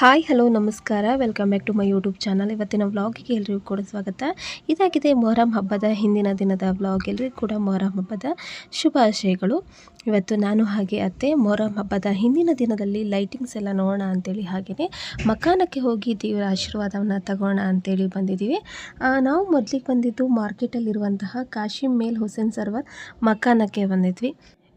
Hi, hello, ನಮಸ್ಕಾರ. Welcome back to my YouTube channel. ಇವತ್ತಿನ ವ್ಲಾಗಿಗೆ ಎಲ್ಲರಿಗೂ ಕೂಡ ಸ್ವಾಗತ. ಇದಾಗಿದೆ ಮೊಹರಂ ಹಬ್ಬದ ಹಿಂದಿನ ದಿನದ ವ್ಲಾಗ್. ಎಲ್ರಿಗೂ ಕೂಡ ಮೊಹರಂ ಹಬ್ಬದ ಶುಭಾಶಯಗಳು. ಇವತ್ತು ನಾನು ಹಾಗೆ ಅತ್ತೆ. ಮೊಹರಂ ಹಬ್ಬದ ಹಿಂದಿನ ದಿನದಲ್ಲಿ ಲೈಟಿಂಗ್ಸ್ ಎಲ್ಲ ನೋಡೋಣ ಅಂತೇಳಿ ಹಾಗೆಯೇ ಮಕಾನಕ್ಕೆ ಹೋಗಿ ದೇವರ ಆಶೀರ್ವಾದವನ್ನು ತಗೋಣ ಅಂತೇಳಿ ಬಂದಿದ್ದೀವಿ. ನಾವು ಮೊದಲಿಗೆ ಬಂದಿದ್ದು ಮಾರ್ಕೆಟಲ್ಲಿರುವಂತಹ ಕಾಶಿಮ್ ಮೇಲ್ ಹುಸೇನ್ ಸರ್ವರ್ ಮಕಾನಕ್ಕೆ ಬಂದಿದ್ವಿ.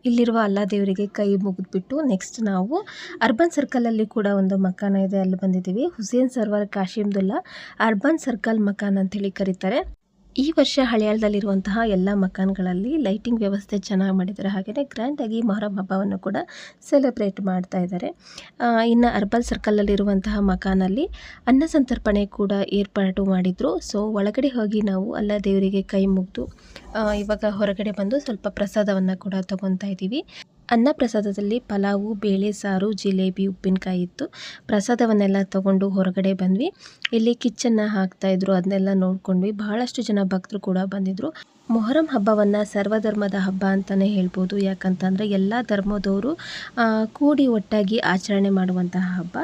ಇಲ್ಲಿರುವ ಅಲ್ಲ ದೇವರಿಗೆ ಕೈ ಮುಗಿದ್ಬಿಟ್ಟು ನೆಕ್ಸ್ಟ್ ನಾವು ಅರ್ಬನ್ ಸರ್ಕಲಲ್ಲಿ ಕೂಡ ಒಂದು ಮಕಾನ ಇದೆ, ಅಲ್ಲಿ ಬಂದಿದ್ದೀವಿ. ಹುಸೇನ್ ಸರ್ವರ್ ಕಾಶಿಮ್ದುಲ್ಲಾ. ಅರ್ಬನ್ ಸರ್ಕಲ್ ಮಕಾನ್ ಅಂತೇಳಿ ಕರೀತಾರೆ. ಈ ವರ್ಷ ಹಳೆಯಾಳದಲ್ಲಿರುವಂತಹ ಎಲ್ಲ ಮಕಾನ್ಗಳಲ್ಲಿ ಲೈಟಿಂಗ್ ವ್ಯವಸ್ಥೆ ಚೆನ್ನಾಗಿ ಮಾಡಿದ್ದಾರೆ. ಹಾಗೆಯೇ ಗ್ರ್ಯಾಂಡಾಗಿ ಮೊಹರಂ ಹಬ್ಬವನ್ನು ಕೂಡ ಸೆಲೆಬ್ರೇಟ್ ಮಾಡ್ತಾ ಇದ್ದಾರೆ. ಇನ್ನು ಅರ್ಬಲ್ ಸರ್ಕಲಲ್ಲಿರುವಂತಹ ಮಕಾನಲ್ಲಿ ಅನ್ನ ಸಂತರ್ಪಣೆ ಕೂಡ ಏರ್ಪಾಟು ಮಾಡಿದರು. ಸೊ, ಒಳಗಡೆ ಹೋಗಿ ನಾವು ಅಲ್ಲ ದೇವರಿಗೆ ಕೈ ಮುಗಿದು ಇವಾಗ ಹೊರಗಡೆ ಬಂದು ಸ್ವಲ್ಪ ಪ್ರಸಾದವನ್ನು ಕೂಡ ತಗೊತಾ ಇದ್ದೀವಿ. ಅನ್ನ ಪ್ರಸಾದದಲ್ಲಿ ಪಲಾವು, ಬೇಳೆ, ಸಾರು, ಜಿಲೇಬಿ, ಉಪ್ಪಿನಕಾಯಿ ಇತ್ತು. ಪ್ರಸಾದವನ್ನೆಲ್ಲ ತಗೊಂಡು ಹೊರಗಡೆ ಬಂದ್ವಿ. ಇಲ್ಲಿ ಕಿಚ್ಚನ್ನು ಹಾಕ್ತಾ ಇದ್ರು ಅದನ್ನೆಲ್ಲ ನೋಡ್ಕೊಂಡ್ವಿ. ಬಹಳಷ್ಟು ಜನ ಭಕ್ತರು ಕೂಡ ಬಂದಿದ್ರು. ಮೊಹರಂ ಹಬ್ಬವನ್ನು ಸರ್ವಧರ್ಮದ ಹಬ್ಬ ಅಂತಲೇ ಹೇಳ್ಬೋದು. ಯಾಕಂತಂದರೆ ಎಲ್ಲ ಧರ್ಮದವರು ಕೂಡಿ ಒಟ್ಟಾಗಿ ಆಚರಣೆ ಮಾಡುವಂತಹ ಹಬ್ಬ.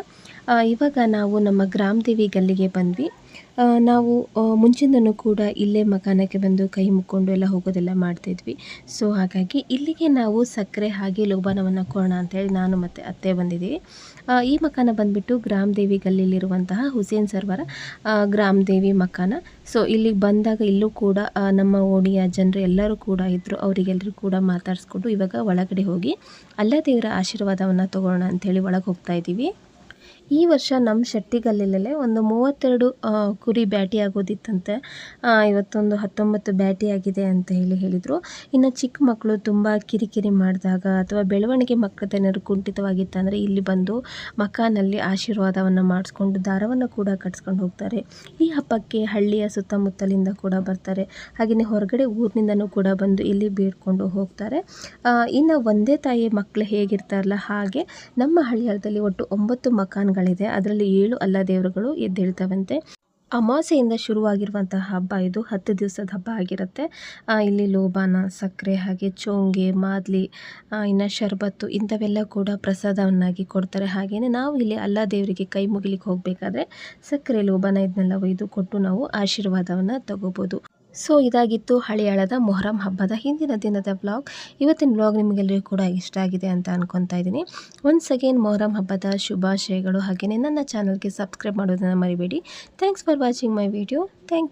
ಇವಾಗ ನಾವು ನಮ್ಮ ಗ್ರಾಮದೇವಿ ಗಲ್ಲಿಗೆ ಬಂದ್ವಿ. ನಾವು ಮುಂಚಿಂದನೂ ಕೂಡ ಇಲ್ಲೇ ಮಕಾನಕ್ಕೆ ಬಂದು ಕೈ ಮುಕ್ಕೊಂಡು ಎಲ್ಲ ಹೋಗೋದೆಲ್ಲ ಮಾಡ್ತಿದ್ವಿ. ಸೊ ಹಾಗಾಗಿ ಇಲ್ಲಿಗೆ ನಾವು ಸಕ್ಕರೆ ಹಾಗೆ ಲೋಬಾನವನ್ನು ಕೊಡೋಣ ಅಂತೇಳಿ ನಾನು ಮತ್ತು ಅತ್ತೆ ಬಂದಿದ್ದೀವಿ. ಈ ಮಕಾನ ಬಂದುಬಿಟ್ಟು ಗ್ರಾಮದೇವಿ ಗಲ್ಲಿಲಿರುವಂತಹ ಹುಸೇನ್ ಸರ್ವರ ಗ್ರಾಮ ಗ್ರಾಮದೇವಿ ಮಕಾನ. ಸೊ ಇಲ್ಲಿಗೆ ಬಂದಾಗ ಇಲ್ಲೂ ಕೂಡ ನಮ್ಮ ಓಣಿಯ ಜನರು ಎಲ್ಲರೂ ಕೂಡ ಇದ್ದರು ಅವರಿಗೆಲ್ಲರೂ ಕೂಡ ಮಾತಾಡಿಸ್ಕೊಂಡು ಇವಾಗ ಒಳಗಡೆ ಹೋಗಿ ಅಲ್ಲ ದೇವರ ಆಶೀರ್ವಾದವನ್ನು ತಗೊಳ್ಳೋಣ ಅಂಥೇಳಿ ಒಳಗೆ ಹೋಗ್ತಾ ಇದ್ದೀವಿ. ಈ ವರ್ಷ ನಮ್ಮ ಶೆಟ್ಟಿಗಲ್ಲಲ್ಲೇ ಒಂದು ಮೂವತ್ತೆರಡು ಕುರಿ ಬ್ಯಾಟಿ ಆಗೋದಿತ್ತಂತೆ ಇವತ್ತೊಂದು ಹತ್ತೊಂಬತ್ತು ಬ್ಯಾಟಿ ಆಗಿದೆ ಅಂತ ಹೇಳಿ ಹೇಳಿದರು. ಇನ್ನು ಚಿಕ್ಕ ಮಕ್ಕಳು ತುಂಬ ಕಿರಿಕಿರಿ ಮಾಡಿದಾಗ ಅಥವಾ ಬೆಳವಣಿಗೆ ಮಕ್ಕಳದೇನಾದ್ರು ಕುಂಠಿತವಾಗಿತ್ತಂದರೆ ಇಲ್ಲಿ ಬಂದು ಮಕಾನಲ್ಲಿ ಆಶೀರ್ವಾದವನ್ನು ಮಾಡಿಸ್ಕೊಂಡು ದಾರವನ್ನು ಕೂಡ ಕಟ್ಸ್ಕೊಂಡು ಹೋಗ್ತಾರೆ. ಈ ಹಬ್ಬಕ್ಕೆ ಹಳ್ಳಿಯ ಸುತ್ತಮುತ್ತಲಿಂದ ಕೂಡ ಬರ್ತಾರೆ. ಹಾಗೆಯೇ ಹೊರಗಡೆ ಊರಿನಿಂದನೂ ಕೂಡ ಬಂದು ಇಲ್ಲಿ ಬೀಡ್ಕೊಂಡು ಹೋಗ್ತಾರೆ. ಇನ್ನು ಒಂದೇ ತಾಯಿ ಮಕ್ಕಳು ಹೇಗಿರ್ತಾರಲ್ಲ ಹಾಗೆ ನಮ್ಮ ಹಳ್ಳಿಯಲ್ಲಿ ಒಟ್ಟು ಒಂಬತ್ತು ಮಕಾನ್ಗಳಿದೆ ಅದರಲ್ಲಿ ಏಳು ಅಲ್ಲ ದೇವರುಗಳು ಎದ್ದೇಳ್ತವಂತೆ. ಅಮಾವಾಸ್ಯೆಯಿಂದ ಶುರುವಾಗಿರುವಂತಹ ಹಬ್ಬ ಇದು. ಹತ್ತು ದಿವಸದ ಹಬ್ಬ ಆಗಿರುತ್ತೆ. ಇಲ್ಲಿ ಲೋಬಾನ, ಸಕ್ಕರೆ, ಹಾಗೆ ಚೋಂಗೆ, ಮಾದ್ಲಿ ಇನ್ನು ಶರ್ಬತ್ತು ಇಂಥವೆಲ್ಲ ಕೂಡ ಪ್ರಸಾದವನ್ನಾಗಿ ಕೊಡ್ತಾರೆ. ಹಾಗೆಯೇ ನಾವು ಇಲ್ಲಿ ಅಲ್ಲ ದೇವರಿಗೆ ಕೈ ಮುಗಿಲಿಕ್ಕೆ ಹೋಗಬೇಕಾದ್ರೆ ಸಕ್ಕರೆ, ಲೋಬಾನ ಇದನ್ನೆಲ್ಲ ಒಯ್ದು ಕೊಟ್ಟು ನಾವು ಆಶೀರ್ವಾದವನ್ನು ತಗೋಬೋದು. ಸೊ, ಇದಾಗಿತ್ತು ಹಳೆಯಾಳದ ಮೊಹರಂ ಹಬ್ಬದ ಹಿಂದಿನ ದಿನದ ವ್ಲಾಗ್ ಇವತ್ತಿನ ವ್ಲಾಗ್ ನಿಮಗೆಲ್ಲರಿಗೂ ಕೂಡ ಇಷ್ಟ ಆಗಿದೆ ಅಂತ ಅನ್ಕೊತಾ ಇದ್ದೀನಿ. ಒನ್ಸ್ ಅಗೇನ್ ಮೊಹರಂ ಹಬ್ಬದ ಶುಭಾಶಯಗಳು. ಹಾಗೆಯೇ ನನ್ನ ಚಾನಲ್ಗೆ ಸಬ್ಸ್ಕ್ರೈಬ್ ಮಾಡೋದನ್ನು ಮರಿಬೇಡಿ. Thanks for watching my video thank